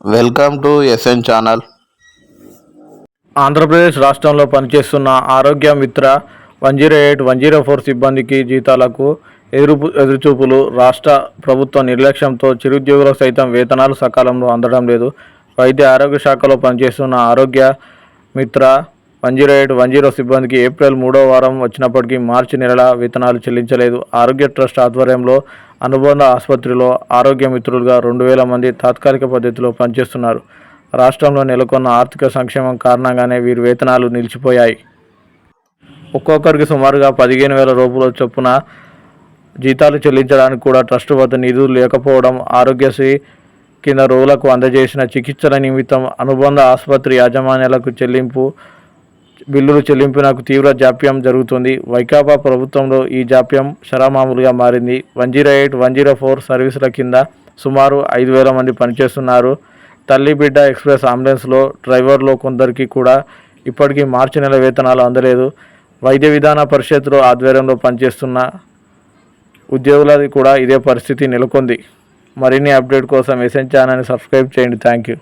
Welcome to SN channel. Andhra Pradesh రాష్ట్రంలో పనిచేస్తున్న Arogya Mitra one zero eight one zero four సిబ్బందికి జీతాలకు ఎదురు ఎదురుచూపులు. రాష్ట్ర ప్రభుత్వ నిర్లక్ష్యంతో చిరుద్యోగులకు సైతం వేతనాలు సకాలంలో అందడం లేదు. వైద్య ఆరోగ్య శాఖలో పనిచేస్తున్న Arogya Mitra one zero eight one zero సిబ్బందికి ఏప్రిల్ మూడో వారం వచ్చినప్పటికీ మార్చి నెలల వేతనాలు చెల్లించలేదు. ఆరోగ్య ట్రస్ట్ ఆధ్వర్యంలో అనుబంధ ఆసుపత్రిలో ఆరోగ్య మిత్రులుగా రెండు వేల మంది తాత్కాలిక పద్ధతిలో పనిచేస్తున్నారు. రాష్ట్రంలో నెలకొన్న ఆర్థిక సంక్షేమం కారణంగానే వీరి వేతనాలు నిలిచిపోయాయి. ఒక్కొక్కరికి సుమారుగా పదిహేను వేల రూపాయల చొప్పున జీతాలు చెల్లించడానికి కూడా ట్రస్ట్ వద్ద నిధులు లేకపోవడం ఆరోగ్యశ్రీ కింద రోగులకు అందజేసిన చికిత్సల నిమిత్తం అనుబంధ ఆసుపత్రి యాజమాన్యాలకు చెల్లింపు బిల్లులు చెల్లింపునకు తీవ్ర జాప్యం జరుగుతుంది. వైకాపా ప్రభుత్వంలో ఈ జాప్యం షరామామూలుగా మారింది. One zero eight one zero four సర్వీసుల కింద సుమారు ఐదు వేల మంది పనిచేస్తున్నారు. తల్లి బిడ్డ ఎక్స్ప్రెస్ అంబులెన్స్లో డ్రైవర్లో కొందరికి కూడా ఇప్పటికీ మార్చి నెల వేతనాలు అందలేదు. వైద్య విధాన పరిషత్లో ఆధ్వర్యంలో పనిచేస్తున్న ఉద్యోగులది కూడా ఇదే పరిస్థితి నెలకొంది. మరిన్ని అప్డేట్ కోసం ఎస్ఎన్ ఛానల్ని సబ్స్క్రైబ్ చేయండి. Thank you.